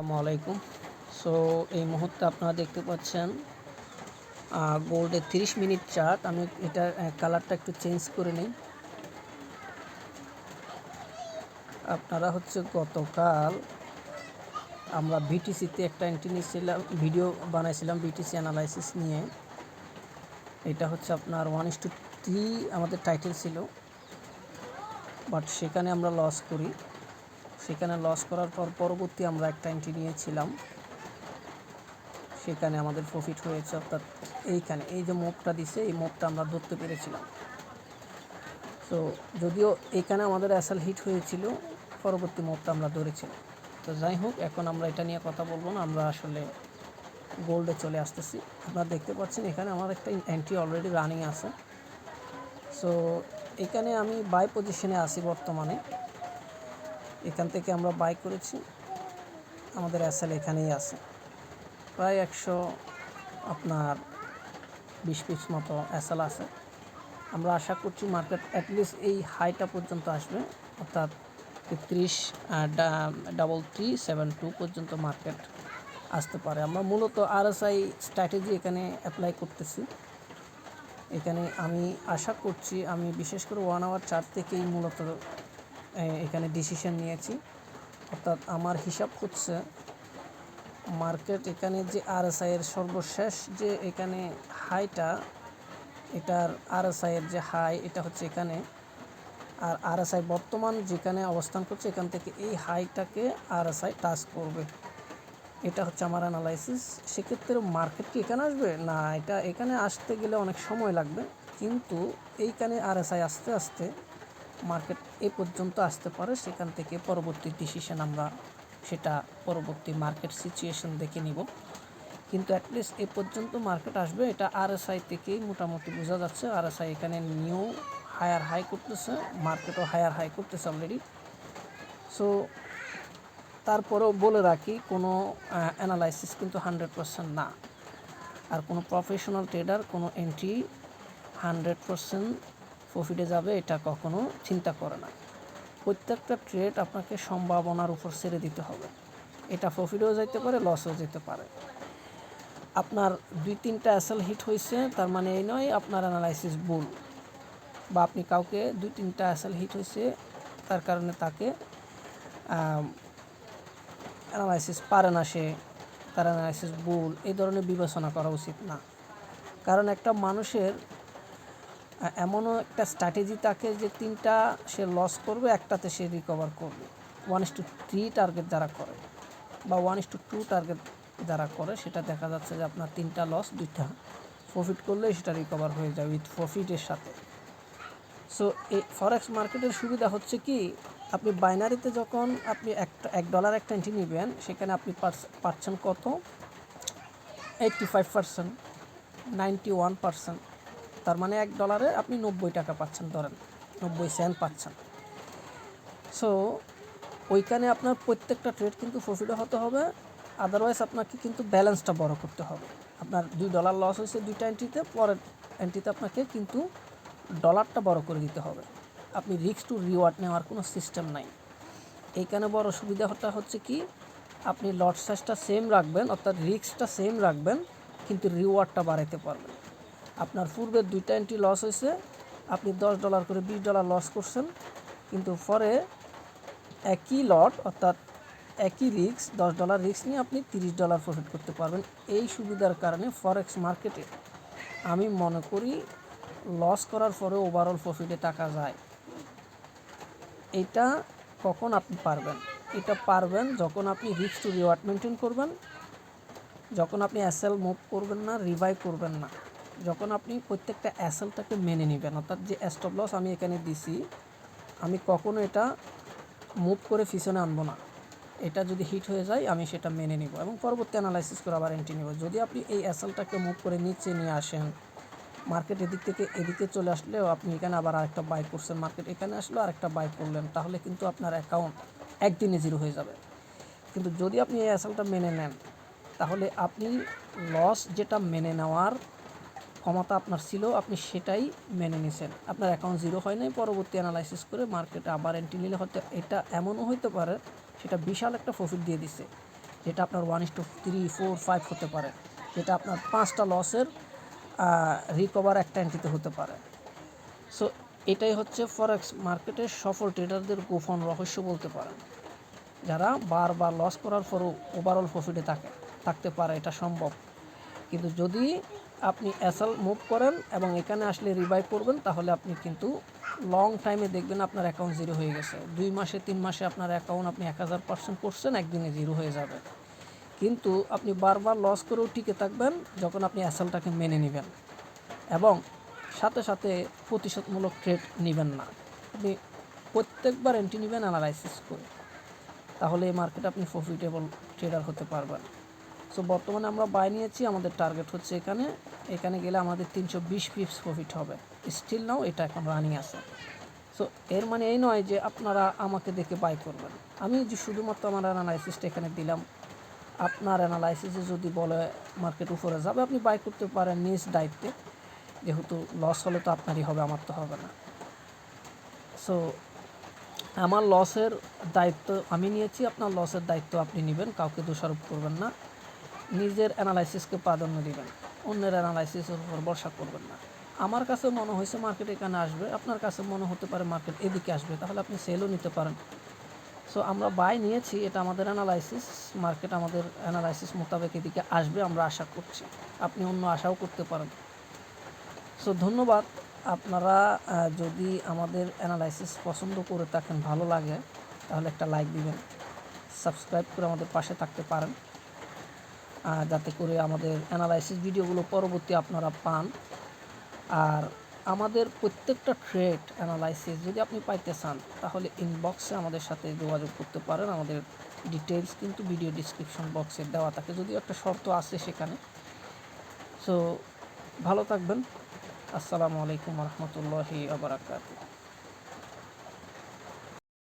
আসসালামু আলাইকুম। সো এই মুহূর্তে আপনারা দেখতে পাচ্ছেন গোল্ডের তিরিশ মিনিট চার্ট। আমি এটা কালারটা একটু চেঞ্জ করে নিই। আপনারা হচ্ছে গতকাল আমরা বিটিসিতে একটা এন্ট্রি নিয়েছিলাম ভিডিও বানাইছিলাম বিটিসি অ্যানালাইসিস নিয়ে। এটা হচ্ছে আপনার ওয়ান ইস টু থ্রি আমাদের টাইটেল ছিল। বাট সেখানে আমরা লস করি। সেখানে লস করার পর পরবর্তী আমরা একটা এন্ট্রি নিয়েছিলাম। সেখানে আমাদের প্রফিট হয়েছে অর্থাৎ এইখানে। এই যে মোপটা দিছে, এই মোপটা আমরা ধরতে পেরেছিলাম। তো যদিও এখানে আমাদের অ্যাসেল হিট হয়েছিল, পরবর্তী মোপটা আমরা ধরেছিলাম। তো যাই হোক, এখন আমরা এটা নিয়ে কথা বলব না। আমরা আসলে গোল্ডে চলে আসতেছি। আপনারা দেখতে পাচ্ছেন, এখানে আমার একটা এন্ট্রি অলরেডি রানিং আছে। সো এখানে আমি বাই পজিশনে আছি বর্তমানে। এখান থেকে আমরা বাই করেছি। আমাদের অ্যাসেল এখানেই আছে। প্রায় একশো আপনার বিশ পিস মতো অ্যাসেল আছে। আমরা আশা করছি মার্কেট অ্যাটলিস্ট এই হাইটা পর্যন্ত আসবে। অর্থাৎ তেত্রিশ ডাবল থ্রি সেভেন টু পর্যন্ত মার্কেট আসতে পারে। আমরা মূলত আরএসআই স্ট্র্যাটেজি এখানে অ্যাপ্লাই করতেছি। এখানে আমি আশা করছি, আমি বিশেষ করে ওয়ান আওয়ার চার থেকেই মূলত এখানে ডিসিশন নিয়েছি। অর্থাৎ আমার হিসাব হচ্ছে মার্কেট এখানে যে আরএসআই এর সর্বশেষ যে এখানে হাইটা এটার আরএসআই এর যে হাই এটা হচ্ছে এখানে। আর আরএসআই বর্তমান যেখানে অবস্থান করছে, এখান থেকে এই হাইটাকে আর আরএসআই টাচ করবে। এটা হচ্ছে আমার অ্যানালাইসিস সেক্ষেত্রে মার্কেট কি এখানে আসবে? না, এটা এখানে আসতে গেলে অনেক সময় লাগবে। কিন্তু এইখানে আর আরএসআই আস্তে আস্তে মার্কেট এ পর্যন্ত আসতে পারে, সেখান থেকে পরবর্তী ডিসিশন আমরা সেটা পরবর্তী মার্কেট সিচুয়েশন দেখে নিব। কিন্তু অ্যাটলিস্ট এ পর্যন্ত মার্কেট আসবে, এটা আরএসআই থেকেই মোটামুটি বোঝা যাচ্ছে। আরএসআই এখানে নিউ হায়ার হাই করতেছে মার্কেটও হায়ার হাই করতেছে অলরেডি সো তারপরেও বলে রাখি, কোনো অ্যানালাইসিস কিন্তু হান্ড্রেড পারসেন্ট না। আর কোনো প্রফেশনাল ট্রেডার কোনো এন্ট্রি হান্ড্রেড পারসেন্ট প্রফিটে যাবে, এটা কখনো চিন্তা করে না। প্রত্যেকটা ট্রেড আপনাকে সম্ভাবনার উপর ছেড়ে দিতে হবে। এটা প্রফিটেও যেতে পারে লসও যেতে পারে। আপনার দুই, তিনটা অ্যাসেল হিট হয়েছে, তার মানে এই নয় আপনার অ্যানালাইসিস ভুল। বা আপনি কাউকে দুই, তিনটা অ্যাসেল হিট হয়েছে, তার কারণে তাকে অ্যানালাইসিস পারে না সে, তার অ্যানালাইসিস ভুল। এই ধরনের বিবেচনা করা উচিত না। কারণ একটা মানুষের এমনও একটা স্ট্র্যাটেজি থাকে যে তিনটা সে লস করবে, একটাতে সে রিকভার করবে। One is to three target যারা করে বা one is to two target যারা করে, সেটা দেখা যাচ্ছে যে আপনার তিনটা লস দুইটা প্রফিট করলে সেটা রিকভার হয়ে যায় উইথ প্রফিটের সাথে। সো এই ফরেক্স মার্কেটের সুবিধা হচ্ছে কি, আপনি বাইনারিতে যখন আপনি একটা, এক ডলার একটা এন্ট্রি নেবেন, সেখানে আপনি পাচ্ছেন কত? Eighty five percent ninety one percent তার মানে এক ডলারে আপনি নব্বই টাকা পাচ্ছেন, ধরেন। নব্বই সেন্ট পাচ্ছেন। সো ওইখানে আপনার প্রত্যেকটা ট্রেড কিন্তু প্রফিটও হতে হবে। আদারওয়াইজ আপনাকে কিন্তু ব্যালেন্সটা বড় করতে হবে। আপনার দুই ডলার লস হয়েছে দুইটা এন্ট্রিতে পরের এন্ট্রিতে আপনাকে কিন্তু ডলারটা বড় করে দিতে হবে। আপনি রিক্স টু রিওয়ার্ড নেওয়ার কোনো সিস্টেম নাই। এইখানে বড় সুবিধাটা হচ্ছে কি, আপনি লট সাইজটা সেম রাখবেন, অর্থাৎ রিক্সটা সেম রাখবেন, কিন্তু রিওয়ার্ডটা বাড়াইতে পারবেন। আপনার পূর্বের দুইটা এন্ট্রি লস হয়েছে, আপনি দশ ডলার করে বিশ ডলার লস করছেন, কিন্তু পরে একই লট অর্থাৎ একই রিক্স দশ ডলার রিক্স নিয়ে আপনি তিরিশ ডলার প্রফিট করতে পারবেন। এই সুবিধার কারণে ফরেক্স মার্কেটে আমি মনে করি লস করার পরে ওভারঅল প্রফিটে টাকা যায়। এটা কখন আপনি পারবেন? এটা পারবেন যখন আপনি রিক্স টু রিওয়ার্ড মেনটেন করবেন, যখন আপনি অ্যাসেল মুভ করবেন না রিভাইভ করবেন না। যখন আপনি প্রত্যেকটা অ্যাসেলটাকে মেনে নেবেন, অর্থাৎ যে স্টপ লস আমি এখানে দিছি, আমি কখনো এটা মুভ করে পিছনে আনব না। এটা যদি হিট হয়ে যায়, আমি সেটা মেনে নিব এবং পরবর্তী অ্যানালাইসিস করে আবার এন্ট্রি নেব। যদি আপনি এই অ্যাসেলটাকে মুভ করে নিচে নিয়ে আসেন মার্কেট এদিক থেকে এদিকে চলে আসলেও আপনি এখানে আবার আরেকটা বাই করছেন মার্কেট এখানে আসলো, আরেকটা বাই করলেন, তাহলে কিন্তু আপনার অ্যাকাউন্ট একদিনে জিরো হয়ে যাবে। কিন্তু যদি আপনি এই অ্যাসেলটা মেনে নেন, তাহলে আপনি লস যেটা মেনে নেওয়ার ক্ষমতা আপনার ছিল, আপনি সেটাই মেনে নিছেন আপনার অ্যাকাউন্ট জিরো হয় নাই, পরবর্তী অ্যানালাইসিস করে মার্কেটে আবার এন্ট্রি নিলে হয়তো এটা এমনও হইতে পারে, সেটা বিশাল একটা প্রফিট দিয়ে দিছে, যেটা আপনার one is to three four five হতে পারে, যেটা আপনার পাঁচটা লসের রিকভার একটা এন্ট্রিতে হতে পারে। সো এটাই হচ্ছে ফরেক্স মার্কেটের সফল ট্রেডারদের গোপন রহস্য বলতে পারেন, যারা বারবার লস করার পরও ওভারঅল প্রফিটে থাকে, থাকতে পারে, এটা সম্ভব। কিন্তু যদি আপনি অ্যাসাল মুভ করেন এবং এখানে আসলে রিভাইভ করবেন, তাহলে আপনি কিন্তু লং টাইমে দেখবেন আপনার অ্যাকাউন্ট জিরো হয়ে গেছে। দুই মাসে, তিন মাসে আপনার অ্যাকাউন্ট আপনি এক হাজার পার্সেন্ট করছেন, একদিনে জিরো হয়ে যাবে। কিন্তু আপনি বারবার লস করেও টিকে থাকবেন যখন আপনি অ্যাসালটাকে মেনে নেবেন এবং সাথে সাথে প্রতিশোধমূলক ট্রেড নেবেন না। আপনি প্রত্যেকবার এন্ট্রি নেবেন অ্যানালাইসিস করে। তাহলে এই মার্কেটে আপনি প্রফিটেবল ট্রেডার হতে পারবেন। সো বর্তমানে আমরা বাই নিয়েছি, আমাদের টার্গেট হচ্ছে এখানে এখানে গেলে আমাদের তিনশো বিশ পিপস প্রফিট হবে। স্টিল নাও এটা এখন রানিং আছে। সো এর মানে এই নয় যে আপনারা আমাকে দেখে বাই করবেন। আমি যে শুধুমাত্র আমার অ্যানালাইসিসটা এখানে দিলাম। আপনার অ্যানালাইসিসে যদি বলে মার্কেট উপরে যাবে, আপনি বাই করতে পারেন নিজ দায়িত্বে। যেহেতু লস হলে তো আপনারই হবে, আমার তো হবে না। সো আমার লসের দায়িত্ব আমি নিয়েছি, আপনার লসের দায়িত্ব আপনি নেবেন, কাউকে দোষারোপ করবেন না। নিজের অ্যানালাইসিসকে প্রাধান্য দিবেন। অন্যের অ্যানালাইসিসের উপর ভরসা করবেন না। আমার কাছে মনে হয়েছে মার্কেট এখানে আসবে, আপনার কাছে মনে হতে পারে মার্কেট এদিকে আসবে, তাহলে আপনি সেলও নিতে পারেন। সো আমরা বাই নিয়েছি, এটা আমাদের অ্যানালাইসিস মার্কেট আমাদের অ্যানালাইসিস মোতাবেক এদিকে আসবে, আমরা আশা করছি। আপনি অন্য আশাও করতে পারেন। সো ধন্যবাদ। আপনারা যদি আমাদের অ্যানালাইসিস পছন্দ করে থাকেন, ভালো লাগে, তাহলে একটা লাইক দিবেন। সাবস্ক্রাইব করে আমাদের পাশে থাকতে পারেন। যাতে করে আমাদের অ্যানালাইসিস ভিডিওগুলো পরবর্তী আপনারা পান। আর আমাদের প্রত্যেকটা ট্রেড অ্যানালাইসিস যদি আপনি পাইতে চান, তাহলে ইনবক্সে আমাদের সাথে যোগাযোগ করতে পারেন। আমাদের ডিটেলস কিন্তু ভিডিও ডিসক্রিপশন বক্সে দেওয়া থাকে, যদিও একটা শর্ত আছে সেখানে। সো ভালো থাকবেন। আসসালামু আলাইকুম রহমতুল্লাহি আবরাকাতু